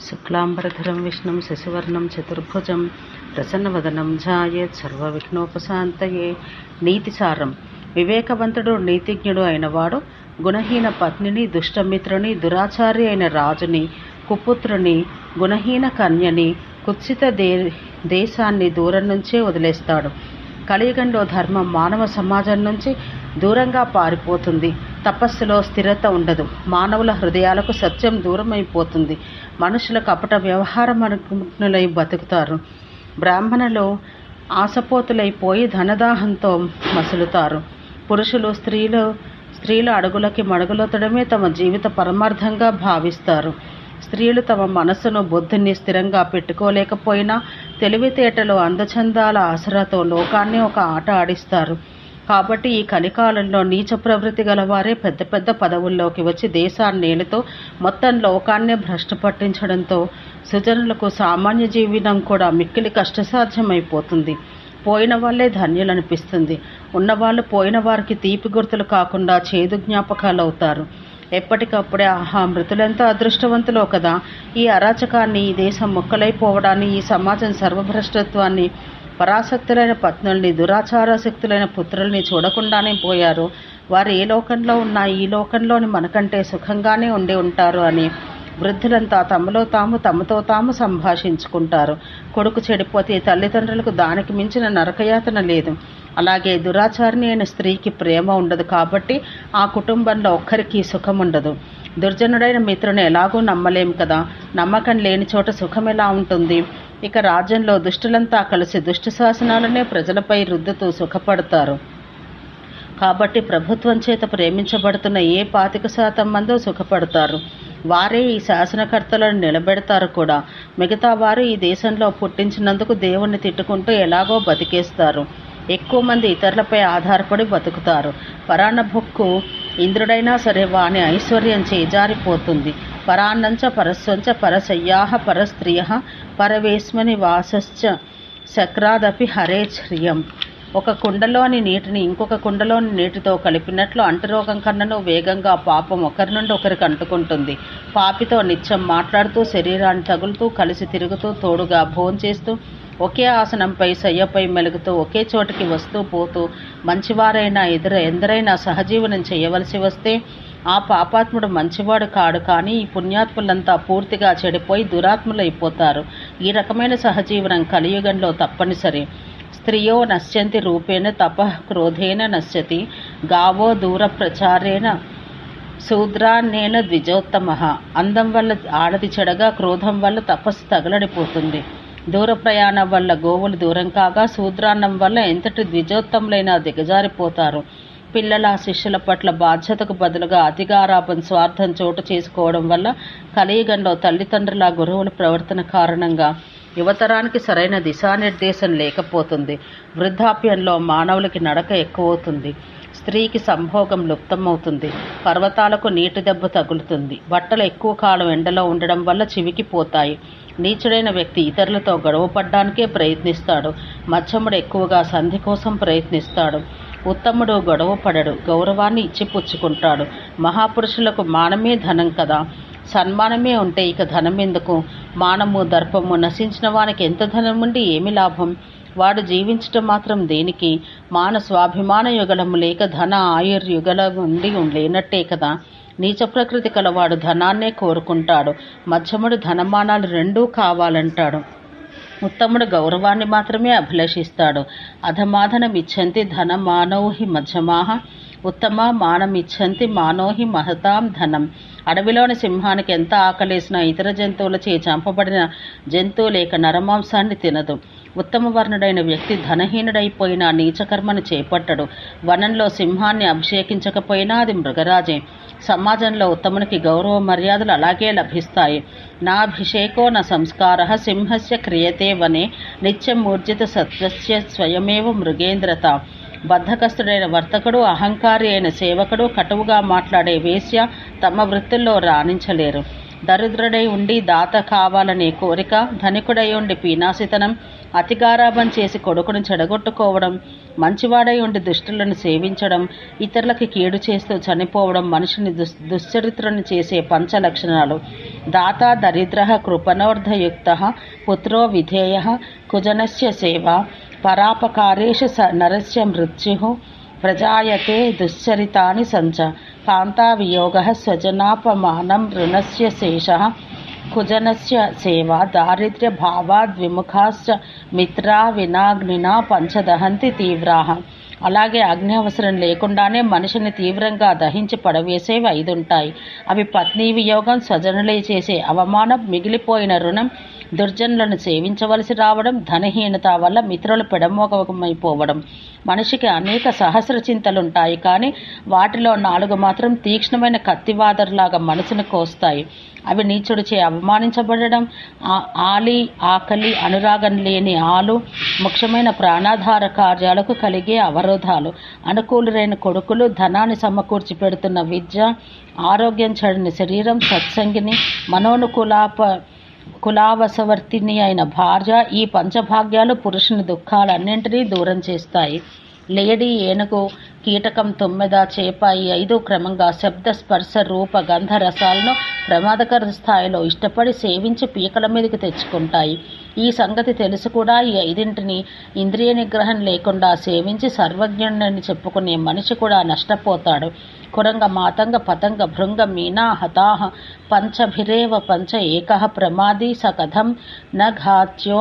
శుక్లాంబరధరం విష్ణుం శశివర్ణం చతుర్భుజం ప్రసన్నవదనం ఝాయేత్ సర్వవిఘ్నోపశాంతయే. నీతిసారం. వివేకవంతుడు నీతిజ్ఞుడు అయినవాడు గుణహీన పత్నిని దుష్టమిత్రుని దురాచారి అయిన రాజుని కుపుత్రుని గుణహీన కన్యని కుత్సిత దే దేశాన్ని దూరం నుంచే వదిలేస్తాడు. కలియుగంలో ధర్మం మానవ సమాజం నుంచి దూరంగా పారిపోతుంది. తపస్సులో స్థిరత ఉండదు. మానవుల హృదయాలకు సత్యం దూరమైపోతుంది. మనుషుల కపట వ్యవహారం అనుకులై బతుకుతారు. బ్రాహ్మణులు ఆశపోతులైపోయి ధనదాహంతో మసులుతారు. పురుషులు స్త్రీలు స్త్రీల అడుగులకి మడుగులొత్తడమే తమ జీవిత పరమార్థంగా భావిస్తారు. స్త్రీలు తమ మనస్సును బుద్ధిని స్థిరంగా పెట్టుకోలేకపోయినా తెలివితేటలు అందచందాల ఆసరాతో లోకాన్ని ఒక ఆట ఆడిస్తారు. కాబట్టి ఈ కలికాలంలో నీచ ప్రవృత్తి గలవారే పెద్ద పెద్ద పదవుల్లోకి వచ్చి దేశాన్ని మొత్తం లోకాన్నే భ్రష్టు పట్టించడంతో సుజనులకు సామాన్య జీవనం కూడా మిక్కిలి కష్టసాధ్యమైపోతుంది. పోయిన వాళ్ళే ధన్యులనిపిస్తుంది. ఉన్నవాళ్ళు పోయిన వారికి తీపి గుర్తులు కాకుండా చేదు జ్ఞాపకాలు అవుతారు ఎప్పటికప్పుడే ఆహా మృతులెంత అదృష్టవంతులో కదా. ఈ అరాచకాన్ని ఈ దేశం మొక్కలైపోవడాన్ని ఈ సమాజం సర్వభ్రష్టత్వాన్ని పరాశక్తులైన పత్నుల్ని దురాచారాసక్తులైన పుత్రుల్ని చూడకుండానే పోయారు. వారు ఏ లోకంలో ఉన్నా ఈ లోకంలోని మనకంటే సుఖంగానే ఉండి ఉంటారు అని వృద్ధులంతా తమలో తాము తమతో తాము సంభాషించుకుంటారు. కొడుకు చెడిపోతే తల్లిదండ్రులకు దానికి మించిన నరకయాతన లేదు. అలాగే దురాచారిణి అయిన స్త్రీకి ప్రేమ ఉండదు కాబట్టి ఆ కుటుంబంలో ఒక్కరికి సుఖం ఉండదు. దుర్జనుడైన మిత్రుని ఎలాగూ నమ్మలేం కదా? నమ్మకం లేని చోట సుఖం ఎలా ఉంటుంది? ఇక రాజ్యంలో దుష్టులంతా కలిసి దుష్ట శాసనాలనే ప్రజలపై రుద్దుతూ సుఖపడతారు. కాబట్టి ప్రభుత్వం చేత ప్రేమించబడుతున్న ఏ పాతిక శాతం మందో సుఖపడతారు. వారే ఈ శాసనకర్తలను నిలబెడతారు కూడా. మిగతా వారు ఈ దేశంలో పుట్టించినందుకు దేవుణ్ణి తిట్టుకుంటూ ఎలాగో బతికేస్తారు. ఎక్కువ మంది ఇతరులపై ఆధారపడి బతుకుతారు. పరాన్న భుక్కు ఇంద్రుడైనా సరే వాని ఐశ్వర్యం చేజారిపోతుంది. పరాన్నంచ పరస్వంచ పరశయ్యాహ పరస్త్రియ పరవేశ్మని వాసశ్చ శక్రాదపి హరే ఒక కుండలోని నీటిని ఇంకొక కుండలోని నీటితో కలిపినట్లు అంటురోగం కన్నను వేగంగా పాపం ఒకరి నుండి ఒకరికి అంటుకుంటుంది. పాపితో నిత్యం మాట్లాడుతూ శరీరాన్ని తగులుతూ కలిసి తిరుగుతూ తోడుగా భోంచేస్తూ ఒకే ఆసనంపై సయ్యపై మెలుగుతూ ఒకే చోటికి వస్తూ పోతూ మంచివారైనా ఎదుర ఎందరైనా సహజీవనం చేయవలసి వస్తే ఆ పాపాత్ముడు మంచివాడు కాడు కానీ ఈ పుణ్యాత్ములంతా పూర్తిగా చెడిపోయి దురాత్ములైపోతారు. ఈ రకమైన సహజీవనం కలియుగంలో తప్పనిసరి. స్త్రియో నశ్యంతి రూపేణ తప క్రోధేన నశ్యతి గావో దూర ప్రచారేణ శూద్రాన్నేన ద్విజోత్తమ. అందం వల్ల ఆడది చెడగా క్రోధం వల్ల తపస్సు తగలడిపోతుంది. దూర ప్రయాణం వల్ల గోవులు దూరం కాగా శూద్రాన్నం వల్ల ఎంతటి ద్విజోత్తములైనా దిగజారిపోతారు. పిల్లల శిష్యుల పట్ల బాధ్యతకు బదులుగా అధికారాపం స్వార్థం చోటు చేసుకోవడం వల్ల కలియుగంలో తల్లిదండ్రుల గురువుల ప్రవర్తన కారణంగా యువతరానికి సరైన దిశానిర్దేశం లేకపోతుంది. వృద్ధాప్యంలో మానవులకి నడక ఎక్కువవుతుంది. స్త్రీకి సంభోగం లుప్తమవుతుంది. పర్వతాలకు నీటి దెబ్బ తగులుతుంది. బట్టలు ఎక్కువ కాలం ఎండలో ఉండడం వల్ల చివికిపోతాయి. నీచుడైన వ్యక్తి ఇతరులతో గొడవపడ్డానికే ప్రయత్నిస్తాడు. మచ్చముడు ఎక్కువగా సంధి కోసం ప్రయత్నిస్తాడు. ఉత్తముడు గొడవ పడడు గౌరవాన్ని ఇచ్చిపుచ్చుకుంటాడు. మహాపురుషులకు మానమే ధనం కదా. సన్మానమే ఉంటే ఇక ధనం ఎందుకు? మానము దర్పము నశించిన వానికి ఎంత ధనం ఉండి ఏమి లాభం? వాడు జీవించటం మాత్రం దేనికి? మాన స్వాభిమాన యుగలము లేక ధన ఆయుర్యుగల ఉండి లేనట్టే కదా. నీచ ప్రకృతి కలవాడు ధనాన్నే కోరుకుంటాడు. మధ్యముడు ధనమానాలు రెండూ కావాలంటాడు. ఉత్తముడు గౌరవాన్ని మాత్రమే అభిలషిస్తాడు. అధమాధనమిచ్చంతి ధనమానౌహి మధ్యమాహ ఉత్తమ మానమిచ్చంతి మానోహి మహతాం ధనం. అడవిలోని సింహానికి ఎంత ఆకలేసినా ఇతర జంతువులచే చంపబడిన జంతువు లేక నరమాంసాన్ని తినదు. ఉత్తమ వర్ణుడైన వ్యక్తి ధనహీనుడైపోయిన నీచకర్మను చేపట్టడు. వనంలో సింహాన్ని అభిషేకించకపోయినా అది మృగరాజే. సమాజంలో ఉత్తమునికి గౌరవ మర్యాదలు అలాగే లభిస్తాయి. నా అభిషేకో సంస్కార సింహస్య క్రియతే వనే నిత్యం సత్వస్య స్వయమేవ మృగేంద్రత. బద్ధకస్తుడైన వర్తకుడు అహంకారి అయిన సేవకుడు కటువుగా మాట్లాడే వేశ్య తమ వృత్తుల్లో రాణించలేరు. దరిద్రుడై ఉండి దాత కావాలనే కోరిక ధనికుడై ఉండి పీనాసితనం అతిగారాభం చేసి కొడుకును చెడగొట్టుకోవడం మంచివాడై ఉండి దుష్టులను సేవించడం ఇతరులకి కీడు చేస్తూ చనిపోవడం మనిషిని దుస్ దుశ్చరిత్రను చేసే పంచ లక్షణాలు దాత దరిద్ర కృపణోర్ధయుక్త పుత్రో విధేయ కుజనస్య సేవ. పరాపకారేషు స నరస్య మృత్యు ప్రజాయతే దుశ్చరితాని సంచ. కాంతావియోగ స్వజనాపమానం రుణస్య శేష కుజనస్య సేవ దారిద్ర్య భావాద్ విముఖాశ్చ మిత్రా వినాగ్నినా పంచదహంతి తీవ్రాహ అలాగే అగ్ని అవసరం లేకుండానే మనిషిని తీవ్రంగా దహించి పడవేసేవి ఐదుంటాయి. అవి పత్ని వియోగం స్వజనులే చేసే అవమానం మిగిలిపోయిన రుణం దుర్జనులను సేవించవలసి రావడం ధనహీనత వల్ల మిత్రులు పెడమోగమైపోవడం. మనిషికి అనేక సహస్ర చింతలుంటాయి కానీ వాటిలో నాలుగు మాత్రం తీక్ష్ణమైన కత్తివాదర్లాగా మనసును కోస్తాయి. అవి నీచుడిచే అవమానించబడడం ఆలి ఆకలి అనురాగం లేని ఆలు ముఖ్యమైన ప్రాణాధార కార్యాలకు కలిగే అవరోధాలు. అనుకూలురైన కొడుకులు ధనాన్ని సమకూర్చి పెడుతున్న విద్య ఆరోగ్యం చెడిన శరీరం సత్సంగిని మనోనుకూలాప కులావసవర్తిని అయిన భార్య ఈ పంచభాగ్యాలు పురుషుని దుఃఖాలన్నింటినీ దూరం చేస్తాయి. లేడీ ఏనుగు కీటకం తుమ్మెద చేప ఈ ఐదు క్రమంగా శబ్ద స్పర్శ రూప గంధ రసాలను ప్రమాదకర స్థాయిలో ఇష్టపడి సేవించి పీకల మీదకి తెచ్చుకుంటాయి. ఈ సంగతి తెలుసు కూడా. ఈ ఐదింటిని ఇంద్రియ నిగ్రహం లేకుండా సేవించి సర్వజ్ఞుడిని చెప్పుకునే మనిషి కూడా నష్టపోతాడు. కురంగ మాతంగ పతంగ భృంగ మీనా హతాహ పంచభిరేవ పంచ ఏక ప్రమాదీ స కథం న ఘాత్యో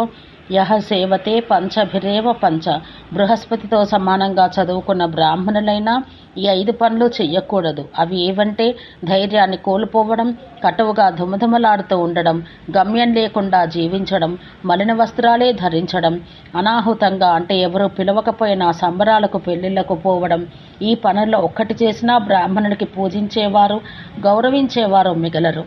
యహ సేవతే పంచభిరేవ పంచ. బృహస్పతితో సమానంగా చదువుకున్న బ్రాహ్మణులైనా ఈ ఐదు పనులు చెయ్యకూడదు. అవి ఏవంటే ధైర్యాన్ని కోల్పోవడం కటువుగా ధుమధుమలాడుతూ ఉండడం గమ్యం లేకుండా జీవించడం మలిన వస్త్రాలే ధరించడం అనాహుతంగా అంటే ఎవరు పిలవకపోయినా సంబరాలకు పెళ్ళిళ్ళకు పోవడం ఈ పనుల్లో ఒక్కటి చేసినా బ్రాహ్మణుడికి పూజించేవారు గౌరవించేవారు మిగలరు.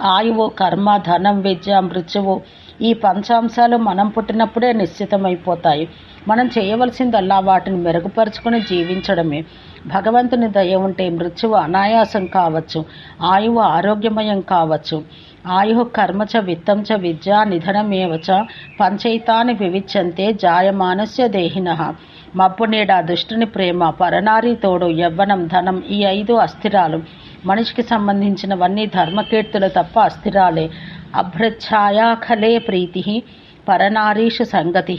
ఆయువు కర్మ ధనం విద్య మృత్యువు ఈ పంచాంశాలు మనం పుట్టినప్పుడే నిశ్చితమైపోతాయి. మనం చేయవలసిందల్లా వాటిని మెరుగుపరుచుకుని జీవించడమే. భగవంతుని దయ ఉంటే మృత్యువు అనాయాసం కావచ్చు ఆయువు ఆరోగ్యమయం కావచ్చు. ఆయు కర్మచ విత్తం చ విద్యా నిధనమేవచ పంచైతాన్ని వివిచ్యంతే జాయమానస్య దేహిన. మబ్బు నీడ దుష్టుని ప్రేమ పరనారి తోడు యవ్వనం ధనం ఈ ఐదు అస్థిరాలు. మనిషికి సంబంధించినవన్నీ ధర్మకీర్తులు తప్ప అస్థిరాలే. అభ్రఛాయాఖలే ప్రీతి పరనారీషు సంగతి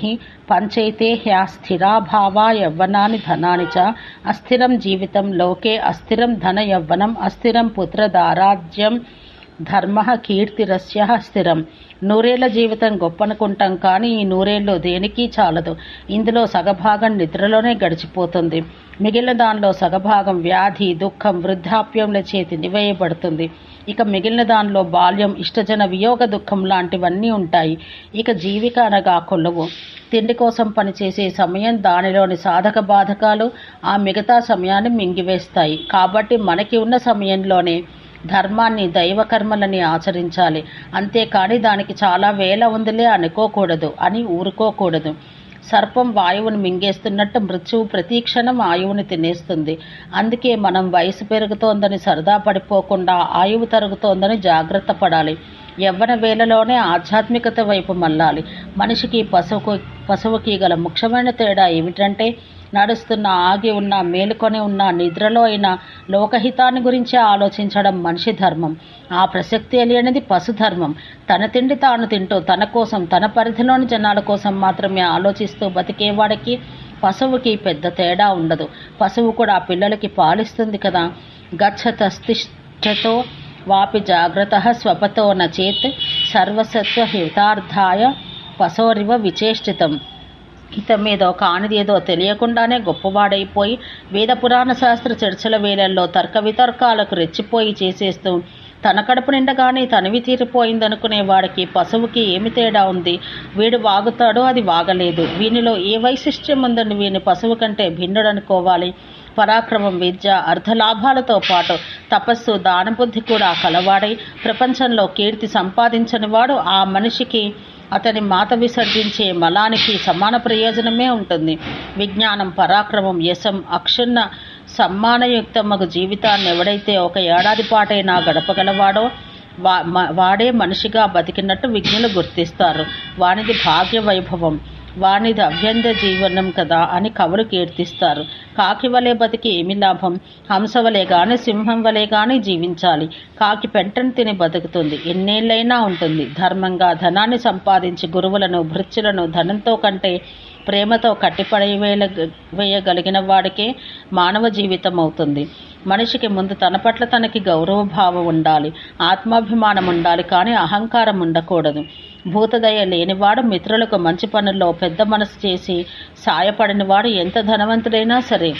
పంచైతే హ్యాస్థిరాభావా యవ్వనాని ధనాని చ అస్థిరం జీవితం లోకే అస్థిరం ధన యవ్వనం అస్థిరం పుత్రదారాజ్యం ధర్మ కీర్తిరస్య స్థిరం. నూరేళ్ళ జీవితం గొప్పనుకుంటాం కానీ ఈ నూరేళ్ళు దేనికి చాలదు. ఇందులో సగభాగం నిద్రలోనే గడిచిపోతుంది. మిగిలిన దానిలో సగభాగం వ్యాధి దుఃఖం వృద్ధాప్యంల చేతి నివేయబడుతుంది. ఇక మిగిలిన దానిలో బాల్యం ఇష్టజన వియోగ దుఃఖం లాంటివన్నీ ఉంటాయి. ఇక జీవిక అనగా కొలువు. తిండి కోసం పనిచేసే సమయం దానిలోని సాధక బాధకాలు ఆ మిగతా సమయాన్ని మింగివేస్తాయి. కాబట్టి మనకి ఉన్న సమయంలోనే ధర్మాన్ని దైవకర్మలని ఆచరించాలి. అంతేకాని దానికి చాలా వేల ఉందిలే అనుకోకూడదు అని ఊరుకోకూడదు. సర్పం వాయువుని మింగేస్తున్నట్టు మృత్యువు ప్రతీక్షణం ఆయువుని తినేస్తుంది. అందుకే మనం వయసు పెరుగుతోందని సరదా పడిపోకుండా ఆయువు తరుగుతోందని జాగ్రత్త పడాలి. యవ్వన వేళలోనే ఆధ్యాత్మికత వైపు మళ్ళాలి. మనిషికి పశువుకు పశువుకి గల ముఖ్యమైన తేడా ఏమిటంటే నడుస్తున్న ఆగి ఉన్న మేలుకొని ఉన్న నిద్రలో అయిన లోకహితాన్ని గురించే ఆలోచించడం మనిషి ధర్మం. ఆ ప్రసక్తి లేనిది పశుధర్మం తన తిండి తాను తింటూ తన కోసం తన పరిధిలోని జనాల కోసం మాత్రమే ఆలోచిస్తూ బతికేవాడికి పశువుకి పెద్ద తేడా ఉండదు. పశువు కూడా పిల్లలకి పాలిస్తుంది కదా. గచ్చతస్తిష్టతో వాపి జాగ్రత్త స్వపతో నచేత్ సర్వసత్వ హితార్థాయ పశోరివ విచేష్టితం. హితమేదో కానిదేదో తెలియకుండానే గొప్పవాడైపోయి వేద పురాణ శాస్త్ర చర్చల వేళల్లో తర్క వితర్కాలకు రెచ్చిపోయి చేసేస్తూ తన కడుపు నిండగానే తనవి తీరిపోయిందనుకునే వాడికి పశువుకి ఏమి తేడా ఉంది? వీడు వాగుతాడో అది వాగలేదు. వీనిలో ఏ వైశిష్ట్యం ఉందని వీని పశువు కంటే భిన్నుడనుకోవాలి. పరాక్రమం విద్య అర్ధలాభాలతో పాటు తపస్సు దానబుద్ధి కూడా కలవాడై ప్రపంచంలో కీర్తి సంపాదించని వాడు ఆ మనిషికి అతని మాత విసర్జించే మలానికి సమాన ప్రయోజనమే ఉంటుంది. విజ్ఞానం పరాక్రమం యశం అక్షున్న సమ్మానయుక్తమగు జీవితాన్ని ఎవడైతే ఒక ఏడాది పాటైనా గడపగలవాడో వా వాడే మనిషిగా బతికినట్టు విజ్ఞులు గుర్తిస్తారు. వానిది భాగ్య వైభవం వానిది అభ్యంత జీవనం కదా అని కవులు కీర్తిస్తారు. కాకి వలె బతికి ఏమి లాభం? హంస వలె కానీ సింహం వలె కానీ జీవించాలి. కాకి పెంటను తిని బతుకుతుంది. ఎన్నేళ్ళైనా ఉంటుంది. ధర్మంగా ధనాన్ని సంపాదించి గురువులను భృత్యులను ధనంతో కంటే ప్రేమతో కట్టిపడవేల వేయగలిగిన వాడికే మానవ జీవితం అవుతుంది. మనిషికి ముందు తన పట్ల తనకి గౌరవ భావం ఉండాలి. ఆత్మాభిమానం ఉండాలి కానీ అహంకారం ఉండకూడదు. భూతదయ లేనివాడు మిత్రులకు మంచి పనుల్లో పెద్ద మనసు చేసి సాయపడినవాడు ఎంత ధనవంతుడైనా సరే.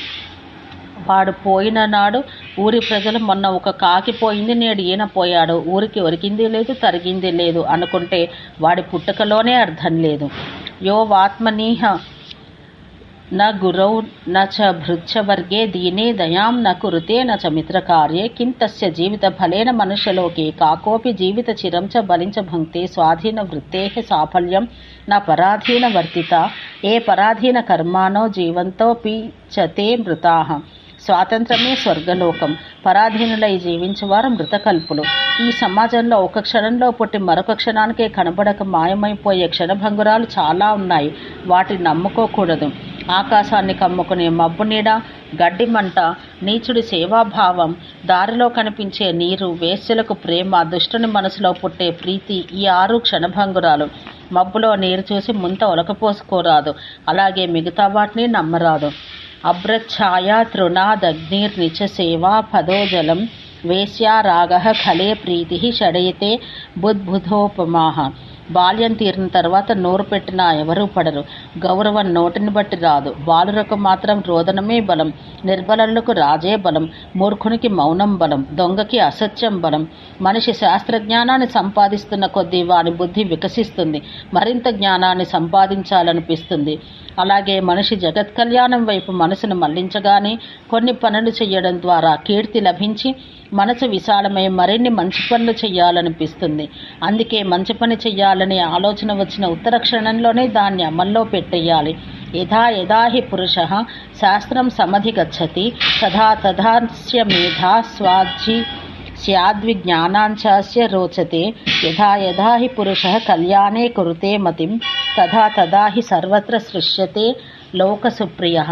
వాడు పోయిన నాడు ఊరి ప్రజలు మొన్న ఒక కాకి పోయింది నేడు ఈయన పోయాడు. ఊరికి ఒరికింది లేదు తరిగింది లేదు అనుకుంటే వాడి పుట్టుకలోనే అర్థం లేదు. యో వాత్మనీహ న గురౌ న చ భృత్యవర్గే దీనే దయాం న కురుతే న చ మిత్రకార్యే కింతస్య జీవిత ఫలేన మనుష్యలోకే కాకోపి జీవిత చిరం చ బలించ భంక్తే స్వాధీన వృత్తే సాఫల్యం న పరాధీన వర్తిత ఏ పరాధీన కర్మానో జీవంతోపి చ తే మృతాః స్వాతంత్రమే స్వర్గలోకం పరాధీనులై జీవించేవారు మృతకల్పులు ఈ సమాజంలో ఒక క్షణంలో పుట్టి మరొక క్షణానికే కనబడక మాయమైపోయే క్షణభంగురాలు చాలా ఉన్నాయి వాటిని నమ్ముకోకూడదు. ఆకాశాన్ని కమ్ముకునే మబ్బు నీడ గడ్డి మంట నీచుడి సేవాభావం దారిలో కనిపించే నీరు వేశ్యలకు ప్రేమ దుష్టుని మనసులో పుట్టే ప్రీతి ఈ ఆరు క్షణభంగురాలు. మబ్బులో నీరు చూసి ముంత ఒలకపోసుకోరాదు. అలాగే మిగతా వాటిని నమ్మరాదు. అభ్రఛాయా తృణాదగ్నిర్నిచ సేవా పదోజలం వేశ్యారాగ ఖలే ప్రీతి షడయతే బుద్బుధోపమాహ బాల్యం తీరిన తర్వాత నోరు పెట్టినా ఎవరూ పడరు. గౌరవం నోటిని బట్టి రాదు. బాలురకు మాత్రం రోదనమే బలం. నిర్బలలకు రాజే బలం. మూర్ఖునికి మౌనం బలం. దొంగకి అసత్యం బలం. మనిషి శాస్త్రజ్ఞానాన్ని సంపాదిస్తున్న కొద్దీ వాని బుద్ధి వికసిస్తుంది. మరింత జ్ఞానాన్ని సంపాదించాలనిపిస్తుంది. అలాగే మనిషి జగత్ కళ్యాణం వైపు మనసును మళ్ళించగానే కొన్ని పనులు చేయడం ద్వారా కీర్తి లభించి మనసు విశాలమై మరిన్ని మంచి పనులు చేయాలనిపిస్తుంది. అందుకే మంచి పని చెయ్యాలనే ఆలోచన వచ్చిన ఉత్తర క్షణంలోనే దాన్ని అమల్లో పెట్టేయాలి. యథా యథా హి పురుష శాస్త్రం సమధిగచ్చతి తథా తథాస్య మేధా స్యాద్వి స్యాద్విజ్ఞానాంచాస్య రోచతే. యథా యథా హి పురుష కళ్యాణే కురుతే మతిం తథా తథా హి సర్వత్ర సృశ్యతే. లోకసుప్రియ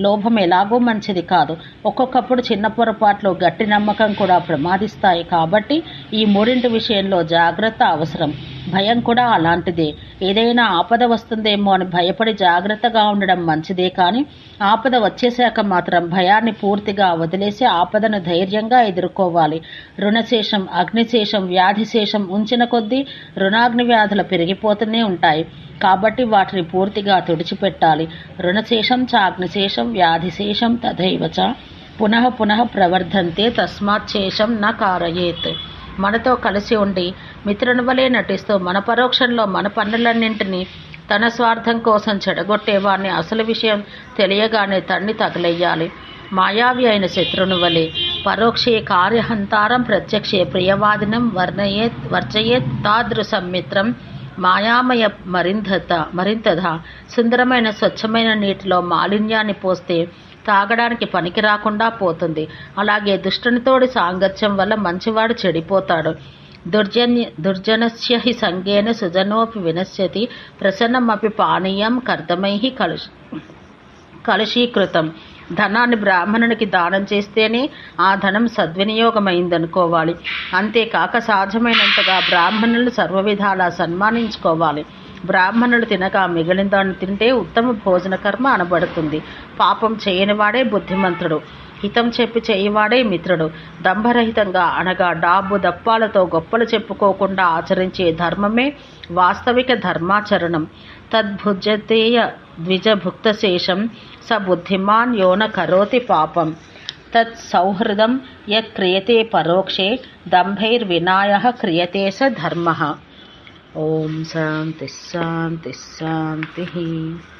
లోభం ఎలాగో మంచిది కాదు. ఒక్కొక్కప్పుడు చిన్న పొరపాట్లు గట్టి నమ్మకం కూడా ప్రమాదిస్తాయి కాబట్టి ఈ మూడింటి విషయంలో జాగ్రత్త అవసరం. భయం కూడా అలాంటిదే. ఏదైనా ఆపద వస్తుందేమో అని భయపడి జాగ్రత్తగా ఉండడం మంచిదే కానీ ఆపద వచ్చేశాక మాత్రం భయాన్ని పూర్తిగా వదిలేసి ఆపదను ధైర్యంగా ఎదుర్కోవాలి. రుణశేషం అగ్నిశేషం వ్యాధిశేషం ఉంచిన కొద్దీ రుణాగ్ని వ్యాధులు పెరిగిపోతూనే ఉంటాయి. కాబట్టి వాటిని పూర్తిగా తుడిచిపెట్టాలి. రుణశేషం చాగ్నిశేషం వ్యాధిశేషం తథైవచ. పునః పునః ప్రవర్ధంతే తస్మాత్ శేషం న కారయేత్. మనతో కలిసి ఉండి మిత్రుని వలె నటిస్తూ మన పరోక్షంలో మన పనులన్నింటినీ తన స్వార్థం కోసం చెడగొట్టేవాడిని అసలు విషయం తెలియగానే తన్ని తగలెయ్యాలి. మాయావి అయిన శత్రుని వలె పరోక్షే కార్యహంతారం ప్రత్యక్షే ప్రియవాదినం వర్ణయేత్ వర్చయేత్ తాదృశం మిత్రం మాయామయ మరింత మరింతధ సుందరమైన స్వచ్ఛమైన నీటిలో మాలిన్యాన్ని పోస్తే తాగడానికి పనికి రాకుండా పోతుంది. అలాగే దుష్టునితోడి సాంగత్యం వల్ల మంచివాడు చెడిపోతాడు. దుర్జన్య దుర్జనస్య హి సంగేన సుజనోపి వినశ్యతి ప్రసన్నమపి పానీయం కర్దమై కలుష్ కలుషీకృతం. ధనాన్ని బ్రాహ్మణునికి దానం చేస్తేనే ఆ ధనం సద్వినియోగమైందనుకోవాలి. అంతేకాక సాధ్యమైనంతగా బ్రాహ్మణులు సర్వవిధాలా సన్మానించుకోవాలి. బ్రాహ్మణులు తినక మిగిలిన దాన్ని తింటే ఉత్తమ భోజన కర్మ అనబడుతుంది. పాపం చేయనివాడే బుద్ధిమంతుడు హితం చెప్పి చేయవాడే మిత్రుడు దంభరహితంగా అనగా డాబు దప్పాలతో గొప్పలు చెప్పుకోకుండా ఆచరించే ధర్మమే वास्तविकधर्माचरणं तद्भुजतेय द्विजभुक्तशेषं स बुद्धिमान् यो न करोति पापं। तत् सौहृदं यत् क्रियते परोक्षे दम्भैर्विनायः क्रियते स धर्मः। ॐ शान्तिः शान्तिः शान्तिः।